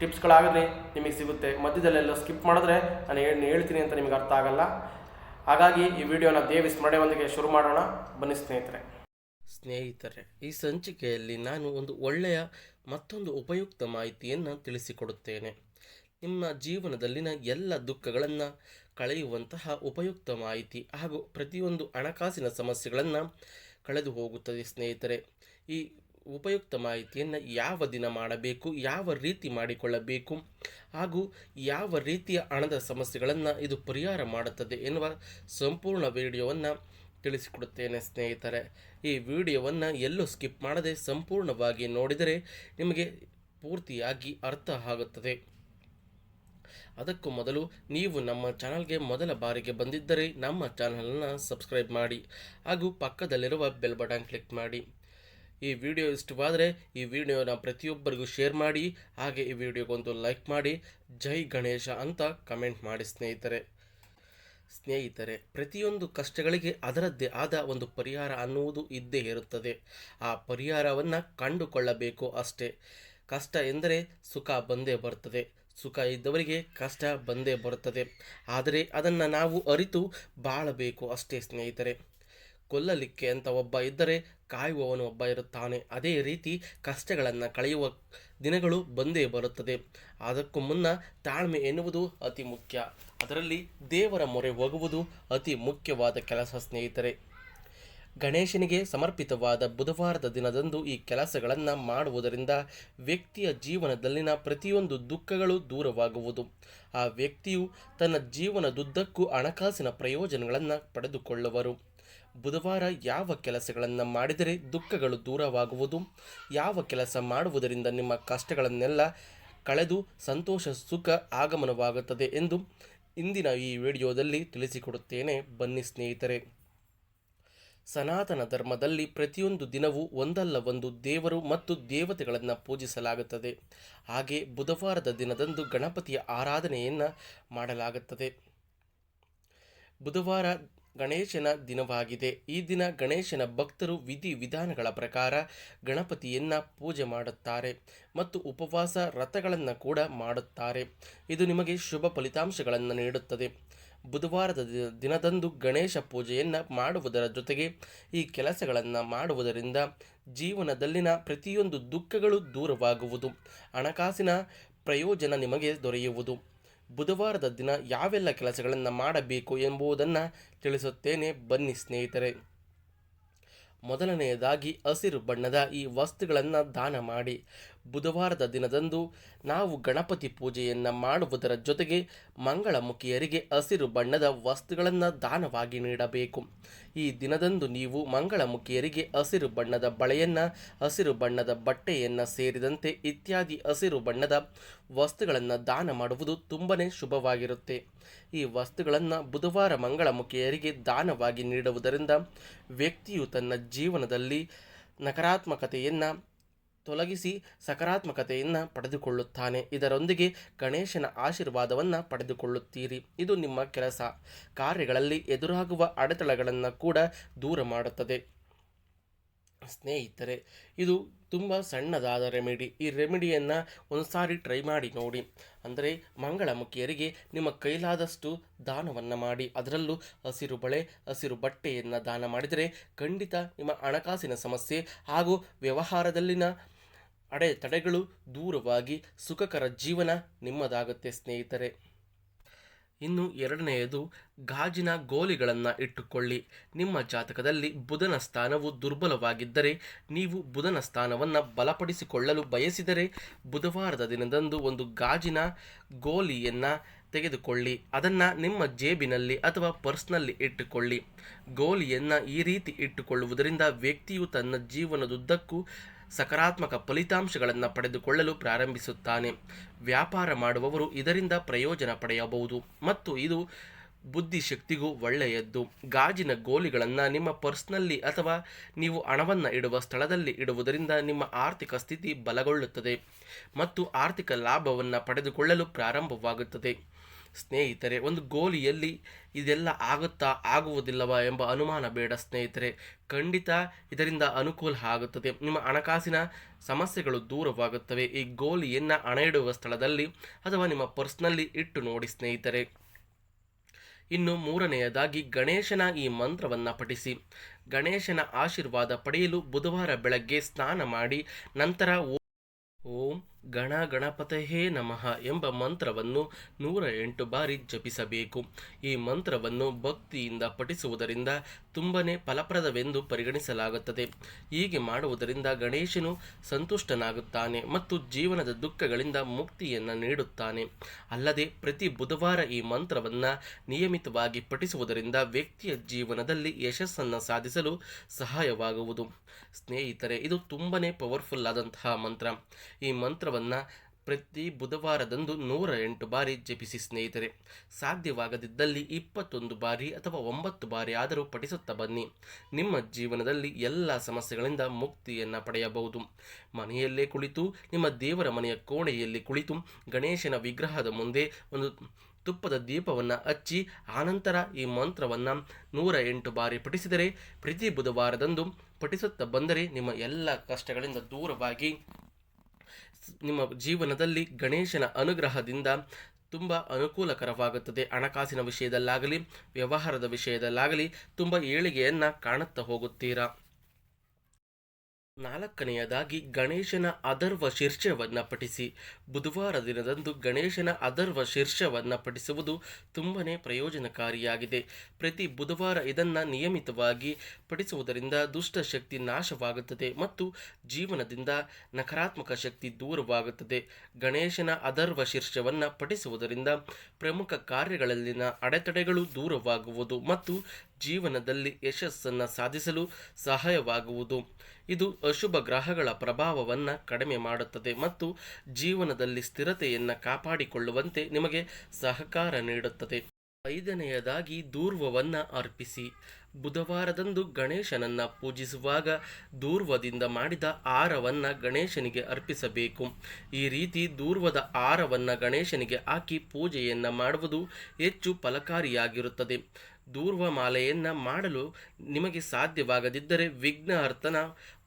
ಟಿಪ್ಸ್ಗಳಾಗಲಿ ನಿಮಗೆ ಸಿಗುತ್ತೆ. ಮಧ್ಯದಲ್ಲೆಲ್ಲ ಸ್ಕಿಪ್ ಮಾಡಿದ್ರೆ ನಾನು ಏನು ಹೇಳ್ತೀನಿ ಅಂತ ನಿಮಗೆ ಅರ್ಥ ಆಗಲ್ಲ. ಹಾಗಾಗಿ ಈ ವಿಡಿಯೋನ ದೇವಿ ಸ್ಮರಣೆಯೊಂದಿಗೆ ಶುರು ಮಾಡೋಣ. ಬನ್ನಿ ಸ್ನೇಹಿತರೆ. ಸ್ನೇಹಿತರೆ, ಈ ಸಂಚಿಕೆಯಲ್ಲಿ ನಾನು ಒಂದು ಒಳ್ಳೆಯ ಮತ್ತೊಂದು ಉಪಯುಕ್ತ ಮಾಹಿತಿಯನ್ನು ತಿಳಿಸಿಕೊಡುತ್ತೇನೆ. ನಿಮ್ಮ ಜೀವನದಲ್ಲಿನ ಎಲ್ಲ ದುಃಖಗಳನ್ನು ಕಳೆಯುವಂತಹ ಉಪಯುಕ್ತ ಮಾಹಿತಿ ಹಾಗೂ ಪ್ರತಿಯೊಂದು ಹಣಕಾಸಿನ ಸಮಸ್ಯೆಗಳನ್ನು ಕಳೆದು ಹೋಗುತ್ತದೆ ಸ್ನೇಹಿತರೆ. ಈ ಉಪಯುಕ್ತ ಮಾಹಿತಿಯನ್ನು ಯಾವ ದಿನ ಮಾಡಬೇಕು, ಯಾವ ರೀತಿ ಮಾಡಿಕೊಳ್ಳಬೇಕು ಹಾಗೂ ಯಾವ ರೀತಿಯ ಹಣದ ಸಮಸ್ಯೆಗಳನ್ನು ಇದು ಪರಿಹಾರ ಮಾಡುತ್ತದೆ ಎನ್ನುವ ಸಂಪೂರ್ಣ ವಿಡಿಯೋವನ್ನು ತಿಳಿಸಿಕೊಡುತ್ತೇನೆ ಸ್ನೇಹಿತರೆ. ಈ ವಿಡಿಯೋವನ್ನು ಎಲ್ಲೂ ಸ್ಕಿಪ್ ಮಾಡದೆ ಸಂಪೂರ್ಣವಾಗಿ ನೋಡಿದರೆ ನಿಮಗೆ ಪೂರ್ತಿಯಾಗಿ ಅರ್ಥ ಆಗುತ್ತದೆ. ಅದಕ್ಕೂ ಮೊದಲು ನೀವು ನಮ್ಮ ಚಾನಲ್ಗೆ ಮೊದಲ ಬಾರಿಗೆ ಬಂದಿದ್ದರೆ ನಮ್ಮ ಚಾನಲನ್ನು ಸಬ್ಸ್ಕ್ರೈಬ್ ಮಾಡಿ ಹಾಗೂ ಪಕ್ಕದಲ್ಲಿರುವ ಬೆಲ್ ಬಟನ್ ಕ್ಲಿಕ್ ಮಾಡಿ. ಈ ವಿಡಿಯೋ ಇಷ್ಟವಾದರೆ ಈ ವಿಡಿಯೋನ ಪ್ರತಿಯೊಬ್ಬರಿಗೂ ಶೇರ್ ಮಾಡಿ, ಹಾಗೆ ಈ ವಿಡಿಯೋಗೊಂದು ಲೈಕ್ ಮಾಡಿ, ಜೈ ಗಣೇಶ ಅಂತ ಕಮೆಂಟ್ ಮಾಡಿ ಸ್ನೇಹಿತರೆ. ಸ್ನೇಹಿತರೆ, ಪ್ರತಿಯೊಂದು ಕಷ್ಟಗಳಿಗೆ ಅದರದ್ದೇ ಆದ ಒಂದು ಪರಿಹಾರ ಅನ್ನುವುದು ಇದ್ದೇ ಇರುತ್ತದೆ. ಆ ಪರಿಹಾರವನ್ನು ಕಂಡುಕೊಳ್ಳಬೇಕು ಅಷ್ಟೇ. ಕಷ್ಟ ಎಂದರೆ ಸುಖ ಬಂದೇ ಬರುತ್ತದೆ. ಸುಖ ಇದ್ದವರಿಗೆ ಕಷ್ಟ ಬಂದೇ ಬರುತ್ತದೆ. ಆದರೆ ಅದನ್ನು ನಾವು ಅರಿತು ಬಾಳಬೇಕು ಅಷ್ಟೇ ಸ್ನೇಹಿತರೆ. ಕೊಲ್ಲಲಿಕ್ಕೆ ಅಂತ ಒಬ್ಬ ಇದ್ದರೆ ಕಾಯುವವನು ಒಬ್ಬ ಇರುತ್ತಾನೆ. ಅದೇ ರೀತಿ ಕಷ್ಟಗಳನ್ನು ಕಳೆಯುವ ದಿನಗಳು ಬಂದೇ ಬರುತ್ತದೆ. ಅದಕ್ಕೂ ಮುನ್ನ ತಾಳ್ಮೆ ಎನ್ನುವುದು ಅತಿ ಮುಖ್ಯ. ಅದರಲ್ಲಿ ದೇವರ ಮೊರೆ ಹೋಗುವುದು ಅತಿ ಮುಖ್ಯವಾದ ಕೆಲಸ, ಸ್ನೇಹಿತರೆ. ಗಣೇಶನಿಗೆ ಸಮರ್ಪಿತವಾದ ಬುಧವಾರದ ದಿನದಂದು ಈ ಕೆಲಸಗಳನ್ನು ಮಾಡುವುದರಿಂದ ವ್ಯಕ್ತಿಯ ಜೀವನದಲ್ಲಿನ ಪ್ರತಿಯೊಂದು ದುಃಖಗಳು ದೂರವಾಗುವುದು. ಆ ವ್ಯಕ್ತಿಯು ತನ್ನ ಜೀವನದುದ್ದಕ್ಕೂ ಹಣಕಾಸಿನ ಪ್ರಯೋಜನಗಳನ್ನು ಪಡೆದುಕೊಳ್ಳುವರು. ಬುಧವಾರ ಯಾವ ಕೆಲಸಗಳನ್ನು ಮಾಡಿದರೆ ದುಃಖಗಳು ದೂರವಾಗುವುದು? ಯಾವ ಕೆಲಸ ಮಾಡುವುದರಿಂದ ನಿಮ್ಮ ಕಷ್ಟಗಳನ್ನೆಲ್ಲ ಕಳೆದು ಸಂತೋಷ, ಸುಖ, ಆಗಮನವಾಗುತ್ತದೆ ಎಂದು ಇಂದಿನ ಈ ವಿಡಿಯೋದಲ್ಲಿ ತಿಳಿಸಿಕೊಡುತ್ತೇನೆ. ಬನ್ನಿ ಸ್ನೇಹಿತರೆ. ಸನಾತನ ಧರ್ಮದಲ್ಲಿ ಪ್ರತಿಯೊಂದು ದಿನವೂ ಒಂದಲ್ಲ ಒಂದು ದೇವರು ಮತ್ತು ದೇವತೆಗಳನ್ನು ಪೂಜಿಸಲಾಗುತ್ತದೆ. ಹಾಗೆ ಬುಧವಾರದ ದಿನದಂದು ಗಣಪತಿಯ ಆರಾಧನೆಯನ್ನು ಮಾಡಲಾಗುತ್ತದೆ. ಬುಧವಾರ ಗಣೇಶನ ದಿನವಾಗಿದೆ. ಈ ದಿನ ಗಣೇಶನ ಭಕ್ತರು ವಿಧಿ ವಿಧಾನಗಳ ಪ್ರಕಾರ ಗಣಪತಿಯನ್ನ ಪೂಜೆ ಮಾಡುತ್ತಾರೆ ಮತ್ತು ಉಪವಾಸ ರಥಗಳನ್ನು ಕೂಡ ಮಾಡುತ್ತಾರೆ. ಇದು ನಿಮಗೆ ಶುಭ ಫಲಿತಾಂಶಗಳನ್ನು ನೀಡುತ್ತದೆ. ಬುಧವಾರದ ದಿನದಂದು ಗಣೇಶ ಪೂಜೆಯನ್ನು ಮಾಡುವುದರ ಜೊತೆಗೆ ಈ ಕೆಲಸಗಳನ್ನು ಮಾಡುವುದರಿಂದ ಜೀವನದಲ್ಲಿನ ಪ್ರತಿಯೊಂದು ದುಃಖಗಳು ದೂರವಾಗುವುದು. ಹಣಕಾಸಿನ ಪ್ರಯೋಜನ ನಿಮಗೆ ದೊರೆಯುವುದು. ಬುಧವಾರದ ದಿನ ಯಾವೆಲ್ಲ ಕೆಲಸಗಳನ್ನು ಮಾಡಬೇಕು ಎಂಬುದನ್ನು ತಿಳಿಸುತ್ತೇನೆ. ಬನ್ನಿ ಸ್ನೇಹಿತರೆ. ಮೊದಲನೆಯದಾಗಿ ಹಸಿರು ಬಣ್ಣದ ಈ ವಸ್ತುಗಳನ್ನು ದಾನ ಮಾಡಿ. ಬುಧವಾರದ ದಿನದಂದು ನಾವು ಗಣಪತಿ ಪೂಜೆಯನ್ನು ಮಾಡುವುದರ ಜೊತೆಗೆ ಮಂಗಳಮುಖಿಯರಿಗೆ ಹಸಿರು ಬಣ್ಣದ ವಸ್ತುಗಳನ್ನು ದಾನವಾಗಿ ನೀಡಬೇಕು. ಈ ದಿನದಂದು ನೀವು ಮಂಗಳಮುಖಿಯರಿಗೆ ಹಸಿರು ಬಣ್ಣದ ಬಳೆಯನ್ನು, ಹಸಿರು ಬಣ್ಣದ ಬಟ್ಟೆಯನ್ನು ಸೇರಿದಂತೆ ಇತ್ಯಾದಿ ಹಸಿರು ಬಣ್ಣದ ವಸ್ತುಗಳನ್ನು ದಾನ ಮಾಡುವುದು ತುಂಬನೇ ಶುಭವಾಗಿರುತ್ತೆ. ಈ ವಸ್ತುಗಳನ್ನು ಬುಧವಾರ ಮಂಗಳಮುಖಿಯರಿಗೆ ದಾನವಾಗಿ ನೀಡುವುದರಿಂದ ವ್ಯಕ್ತಿಯು ತನ್ನ ಜೀವನದಲ್ಲಿ ನಕಾರಾತ್ಮಕತೆಯನ್ನು ತೊಲಗಿಸಿ ಸಕಾರಾತ್ಮಕತೆಯನ್ನು ಪಡೆದುಕೊಳ್ಳುತ್ತಾನೆ. ಇದರೊಂದಿಗೆ ಗಣೇಶನ ಆಶೀರ್ವಾದವನ್ನು ಪಡೆದುಕೊಳ್ಳುತ್ತೀರಿ. ಇದು ನಿಮ್ಮ ಕೆಲಸ. ಕಾರ್ಯಗಳಲ್ಲಿ ಎದುರಾಗುವ ಅಡೆತಡೆಗಳನ್ನು ಕೂಡ ದೂರ ಮಾಡುತ್ತದೆ. ಸ್ನೇಹಿತರೆ, ಇದು ತುಂಬ ಸಣ್ಣದಾದ ರೆಮಿಡಿ. ಈ ರೆಮಿಡಿಯನ್ನು ಒಂದು ಸಾರಿ ಟ್ರೈ ಮಾಡಿ ನೋಡಿ. ಅಂದರೆ ಮಂಗಳಮುಖಿಯರಿಗೆ ನಿಮ್ಮ ಕೈಲಾದಷ್ಟು ದಾನವನ್ನು ಮಾಡಿ. ಅದರಲ್ಲೂ ಹಸಿರು ಬಳೆ, ಹಸಿರು ಬಟ್ಟೆಯನ್ನು ದಾನ ಮಾಡಿದರೆ ಖಂಡಿತ ನಿಮ್ಮ ಹಣಕಾಸಿನ ಸಮಸ್ಯೆ ಹಾಗೂ ವ್ಯವಹಾರದಲ್ಲಿನ ಅಡೆತಡೆಗಳು ದೂರವಾಗಿ ಸುಖಕರ ಜೀವನ ನಿಮ್ಮದಾಗುತ್ತೆ ಸ್ನೇಹಿತರೆ. ಇನ್ನು ಎರಡನೆಯದು ಗಾಜಿನ ಗೋಲಿಗಳನ್ನು ಇಟ್ಟುಕೊಳ್ಳಿ. ನಿಮ್ಮ ಜಾತಕದಲ್ಲಿ ಬುಧನ ಸ್ಥಾನವು ದುರ್ಬಲವಾಗಿದ್ದರೆ ನೀವು ಬುಧನ ಸ್ಥಾನವನ್ನು ಬಲಪಡಿಸಿಕೊಳ್ಳಲು ಬಯಸಿದರೆ ಬುಧವಾರದ ದಿನದಂದು ಒಂದು ಗಾಜಿನ ಗೋಲಿಯನ್ನು ತೆಗೆದುಕೊಳ್ಳಿ. ಅದನ್ನು ನಿಮ್ಮ ಜೇಬಿನಲ್ಲಿ ಅಥವಾ ಪರ್ಸ್ನಲ್ಲಿ ಇಟ್ಟುಕೊಳ್ಳಿ. ಗೋಲಿಯನ್ನು ಈ ರೀತಿ ಇಟ್ಟುಕೊಳ್ಳುವುದರಿಂದ ವ್ಯಕ್ತಿಯು ತನ್ನ ಜೀವನದುದ್ದಕ್ಕೂ ಸಕಾರಾತ್ಮಕ ಫಲಿತಾಂಶಗಳನ್ನು ಪಡೆದುಕೊಳ್ಳಲು ಪ್ರಾರಂಭಿಸುತ್ತಾನೆ. ವ್ಯಾಪಾರ ಮಾಡುವವರು ಇದರಿಂದ ಪ್ರಯೋಜನ ಪಡೆಯಬಹುದು. ಮತ್ತು ಇದು ಬುದ್ಧಿಶಕ್ತಿಗೂ ಒಳ್ಳೆಯದ್ದು. ಗಾಜಿನ ಗೋಲಿಗಳನ್ನು ನಿಮ್ಮ ಪರ್ಸ್ನಲ್ಲಿ ಅಥವಾ ನೀವು ಹಣವನ್ನು ಇಡುವ ಸ್ಥಳದಲ್ಲಿ ಇಡುವುದರಿಂದ ನಿಮ್ಮ ಆರ್ಥಿಕ ಸ್ಥಿತಿ ಬಲಗೊಳ್ಳುತ್ತದೆ. ಮತ್ತು ಆರ್ಥಿಕ ಲಾಭವನ್ನು ಪಡೆದುಕೊಳ್ಳಲು ಪ್ರಾರಂಭವಾಗುತ್ತದೆ. ಸ್ನೇಹಿತರೆ, ಒಂದು ಗೋಲಿಯಲ್ಲಿ ಇದೆಲ್ಲ ಆಗುತ್ತಾ ಆಗುವುದಿಲ್ಲವಾ ಎಂಬ ಅನುಮಾನ ಬೇಡ ಸ್ನೇಹಿತರೆ. ಖಂಡಿತ ಇದರಿಂದ ಅನುಕೂಲ ಆಗುತ್ತದೆ. ನಿಮ್ಮ ಹಣಕಾಸಿನ ಸಮಸ್ಯೆಗಳು ದೂರವಾಗುತ್ತವೆ. ಈ ಗೋಲಿಯನ್ನು ಹಣ ಇಡುವ ಸ್ಥಳದಲ್ಲಿ ಅಥವಾ ನಿಮ್ಮ ಪರ್ಸ್ನಲ್ಲಿ ಇಟ್ಟು ನೋಡಿ ಸ್ನೇಹಿತರೆ. ಇನ್ನು ಮೂರನೆಯದಾಗಿ, ಗಣೇಶನ ಈ ಮಂತ್ರವನ್ನು ಪಠಿಸಿ. ಗಣೇಶನ ಆಶೀರ್ವಾದ ಪಡೆಯಲು ಬುಧವಾರ ಬೆಳಗ್ಗೆ ಸ್ನಾನ ಮಾಡಿ, ನಂತರ ಓ- ಓಂ ಗಣ ಗಣಪತಯೇ ನಮಃ ಎಂಬ ಮಂತ್ರವನ್ನು ನೂರ ಎಂಟು ಬಾರಿ ಜಪಿಸಬೇಕು. ಈ ಮಂತ್ರವನ್ನು ಭಕ್ತಿಯಿಂದ ಪಠಿಸುವುದರಿಂದ ತುಂಬನೇ ಫಲಪ್ರದವೆಂದು ಪರಿಗಣಿಸಲಾಗುತ್ತದೆ. ಹೀಗೆ ಮಾಡುವುದರಿಂದ ಗಣೇಶನು ಸಂತುಷ್ಟನಾಗುತ್ತಾನೆ ಮತ್ತು ಜೀವನದ ದುಃಖಗಳಿಂದ ಮುಕ್ತಿಯನ್ನು ನೀಡುತ್ತಾನೆ. ಅಲ್ಲದೆ ಪ್ರತಿ ಬುಧವಾರ ಈ ಮಂತ್ರವನ್ನು ನಿಯಮಿತವಾಗಿ ಪಠಿಸುವುದರಿಂದ ವ್ಯಕ್ತಿಯ ಜೀವನದಲ್ಲಿ ಯಶಸ್ಸನ್ನು ಸಾಧಿಸಲು ಸಹಾಯವಾಗುವುದು. ಸ್ನೇಹಿತರೆ, ಇದು ತುಂಬನೇ ಪವರ್ಫುಲ್ ಆದಂತಹ ಮಂತ್ರ. ಈ ಮಂತ್ರವನ್ನು ಪ್ರತಿ ಬುಧವಾರದಂದು ನೂರ ಎಂಟು ಬಾರಿ ಜಪಿಸಿ ಸ್ನೇಹಿತರೆ. ಸಾಧ್ಯವಾಗದಿದ್ದಲ್ಲಿ ಇಪ್ಪತ್ತೊಂದು ಬಾರಿ ಅಥವಾ ಒಂಬತ್ತು ಬಾರಿ ಆದರೂ ಪಠಿಸುತ್ತಾ ಬನ್ನಿ. ನಿಮ್ಮ ಜೀವನದಲ್ಲಿ ಎಲ್ಲ ಸಮಸ್ಯೆಗಳಿಂದ ಮುಕ್ತಿಯನ್ನು ಪಡೆಯಬಹುದು. ಮನೆಯಲ್ಲೇ ಕುಳಿತು, ನಿಮ್ಮ ದೇವರ ಮನೆಯ ಕೋಣೆಯಲ್ಲಿ ಕುಳಿತು, ಗಣೇಶನ ವಿಗ್ರಹದ ಮುಂದೆ ಒಂದು ತುಪ್ಪದ ದೀಪವನ್ನು ಹಚ್ಚಿ, ಆನಂತರ ಈ ಮಂತ್ರವನ್ನು ನೂರ ಎಂಟು ಬಾರಿ ಪಠಿಸಿದರೆ, ಪ್ರತಿ ಬುಧವಾರದಂದು ಪಠಿಸುತ್ತಾ ಬಂದರೆ ನಿಮ್ಮ ಎಲ್ಲ ಕಷ್ಟಗಳಿಂದ ದೂರವಾಗಿ ನಿಮ್ಮ ಜೀವನದಲ್ಲಿ ಗಣೇಶನ ಅನುಗ್ರಹದಿಂದ ತುಂಬ ಅನುಕೂಲಕರವಾಗುತ್ತದೆ. ಹಣಕಾಸಿನ ವಿಷಯದಲ್ಲಾಗಲಿ ವ್ಯವಹಾರದ ವಿಷಯದಲ್ಲಾಗಲಿ ತುಂಬ ಏಳಿಗೆಯನ್ನು ಕಾಣುತ್ತಾ ಹೋಗುತ್ತೀರಾ? ನಾಲ್ಕನೆಯದಾಗಿ ಗಣೇಶನ ಅದರ್ವ ಶೀರ್ಷವನ್ನು ಪಠಿಸಿ. ಬುಧವಾರ ದಿನದಂದು ಗಣೇಶನ ಅದರ್ವ ಶೀರ್ಷವನ್ನು ಪಠಿಸುವುದು ತುಂಬನೇ ಪ್ರಯೋಜನಕಾರಿಯಾಗಿದೆ. ಪ್ರತಿ ಬುಧವಾರ ಇದನ್ನು ನಿಯಮಿತವಾಗಿ ಪಠಿಸುವುದರಿಂದ ದುಷ್ಟಶಕ್ತಿ ನಾಶವಾಗುತ್ತದೆ ಮತ್ತು ಜೀವನದಿಂದ ನಕಾರಾತ್ಮಕ ಶಕ್ತಿ ದೂರವಾಗುತ್ತದೆ. ಗಣೇಶನ ಅದರ್ವ ಶೀರ್ಷವನ್ನು ಪಠಿಸುವುದರಿಂದ ಪ್ರಮುಖ ಕಾರ್ಯಗಳಲ್ಲಿನ ಅಡೆತಡೆಗಳು ದೂರವಾಗುವುದು ಮತ್ತು ಜೀವನದಲ್ಲಿ ಯಶಸ್ಸನ್ನು ಸಾಧಿಸಲು ಸಹಾಯವಾಗುವುದು. ಇದು ಅಶುಭ ಗ್ರಹಗಳ ಪ್ರಭಾವವನ್ನು ಕಡಿಮೆ ಮಾಡುತ್ತದೆ ಮತ್ತು ಜೀವನದಲ್ಲಿ ಸ್ಥಿರತೆಯನ್ನು ಕಾಪಾಡಿಕೊಳ್ಳುವಂತೆ ನಿಮಗೆ ಸಹಕಾರ ನೀಡುತ್ತದೆ. ಐದನೆಯದಾಗಿ ದೂರ್ವವನ್ನು ಅರ್ಪಿಸಿ. ಬುಧವಾರದಂದು ಗಣೇಶನನ್ನು ಪೂಜಿಸುವಾಗ ದೂರ್ವದಿಂದ ಮಾಡಿದ ಆರವನ್ನು ಗಣೇಶನಿಗೆ ಅರ್ಪಿಸಬೇಕು. ಈ ರೀತಿ ದೂರ್ವದ ಆರವನ್ನು ಗಣೇಶನಿಗೆ ಹಾಕಿ ಪೂಜೆಯನ್ನು ಮಾಡುವುದು ಹೆಚ್ಚು ಫಲಕಾರಿಯಾಗಿರುತ್ತದೆ. ದೂರ್ವ ಮಾಲೆಯನ್ನು ಮಾಡಲು ನಿಮಗೆ ಸಾಧ್ಯವಾಗದಿದ್ದರೆ ವಿಘ್ನಹರ್ತನ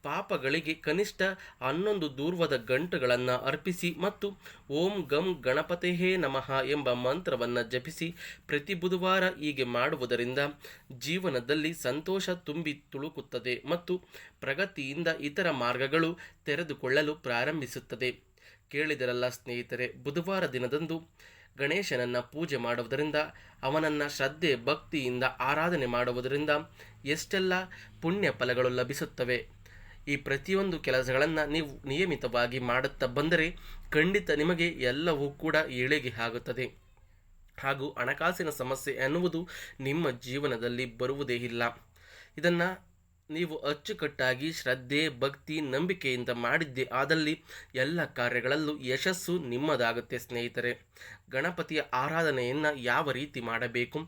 ಪಾಪಗಳಿಗೆ ಕನಿಷ್ಠ ಹನ್ನೊಂದು ದೂರ್ವದ ಗಂಟುಗಳನ್ನು ಅರ್ಪಿಸಿ ಮತ್ತು ಓಂ ಗಂ ಗಣಪತೇಹೇ ನಮಃ ಎಂಬ ಮಂತ್ರವನ್ನು ಜಪಿಸಿ ಪ್ರತಿ ಬುಧವಾರ ಹೀಗೆ ಮಾಡುವುದರಿಂದ ಜೀವನದಲ್ಲಿ ಸಂತೋಷ ತುಂಬಿ ತುಳುಕುತ್ತದೆ ಮತ್ತು ಪ್ರಗತಿಯಿಂದ ಇತರ ಮಾರ್ಗಗಳು ತೆರೆದುಕೊಳ್ಳಲು ಪ್ರಾರಂಭಿಸುತ್ತದೆ. ಕೇಳಿದರಲ್ಲ ಸ್ನೇಹಿತರೆ, ಬುಧವಾರ ದಿನದಂದು ಗಣೇಶನನ್ನು ಪೂಜೆ ಮಾಡುವುದರಿಂದ, ಅವನನ್ನು ಶ್ರದ್ಧೆ, ಭಕ್ತಿಯಿಂದ ಆರಾಧನೆ ಮಾಡುವುದರಿಂದ ಎಷ್ಟೆಲ್ಲ ಪುಣ್ಯ ಫಲಗಳು ಲಭಿಸುತ್ತವೆ. ಈ ಪ್ರತಿಯೊಂದು ಕೆಲಸಗಳನ್ನು ನೀವು ನಿಯಮಿತವಾಗಿ ಮಾಡುತ್ತಾ ಬಂದರೆ ಖಂಡಿತ ನಿಮಗೆ ಎಲ್ಲವೂ ಕೂಡ ಏಳಿಗೆ ಆಗುತ್ತದೆ. ಹಾಗೂ ಹಣಕಾಸಿನ ಸಮಸ್ಯೆ ಎನ್ನುವುದು ನಿಮ್ಮ ಜೀವನದಲ್ಲಿ ಬರುವುದೇ ಇಲ್ಲ. ಇದನ್ನು ನೀವು ಅಚ್ಚುಕಟ್ಟಾಗಿ ಶ್ರದ್ಧೆ, ಭಕ್ತಿ, ನಂಬಿಕೆಯಿಂದ ಮಾಡಿದ್ದೆ. ಆದಲ್ಲಿ ಎಲ್ಲ ಕಾರ್ಯಗಳಲ್ಲೂ ಯಶಸ್ಸು ನಿಮ್ಮದಾಗುತ್ತೆ ಸ್ನೇಹಿತರೆ. ಗಣಪತಿಯ ಆರಾಧನೆಯನ್ನು ಯಾವ ರೀತಿ ಮಾಡಬೇಕು,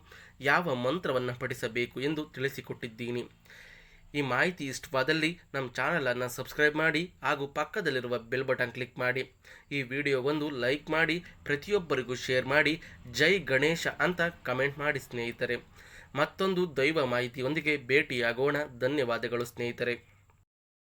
ಯಾವ ಮಂತ್ರವನ್ನು ಪಡಿಸಬೇಕು ಎಂದು ತಿಳಿಸಿಕೊಟ್ಟಿದ್ದೀನಿ. ಈ ಮಾಹಿತಿ ಇಷ್ಟವಾದಲ್ಲಿ ನಮ್ಮ ಚಾನಲನ್ನು ಸಬ್ಸ್ಕ್ರೈಬ್ ಮಾಡಿ ಹಾಗೂ ಪಕ್ಕದಲ್ಲಿರುವ ಬೆಲ್ ಬಟನ್ ಕ್ಲಿಕ್ ಮಾಡಿ. ಈ ವಿಡಿಯೋ ಒಂದು ಲೈಕ್ ಮಾಡಿ, ಪ್ರತಿಯೊಬ್ಬರಿಗೂ ಶೇರ್ ಮಾಡಿ. ಜೈ ಗಣೇಶ ಅಂತ ಕಮೆಂಟ್ ಮಾಡಿ ಸ್ನೇಹಿತರೆ. ಮತ್ತೊಂದು ದೈವ ಮಾಹಿತಿಯೊಂದಿಗೆ ಭೇಟಿಯಾಗೋಣ. ಧನ್ಯವಾದಗಳು ಸ್ನೇಹಿತರೆ.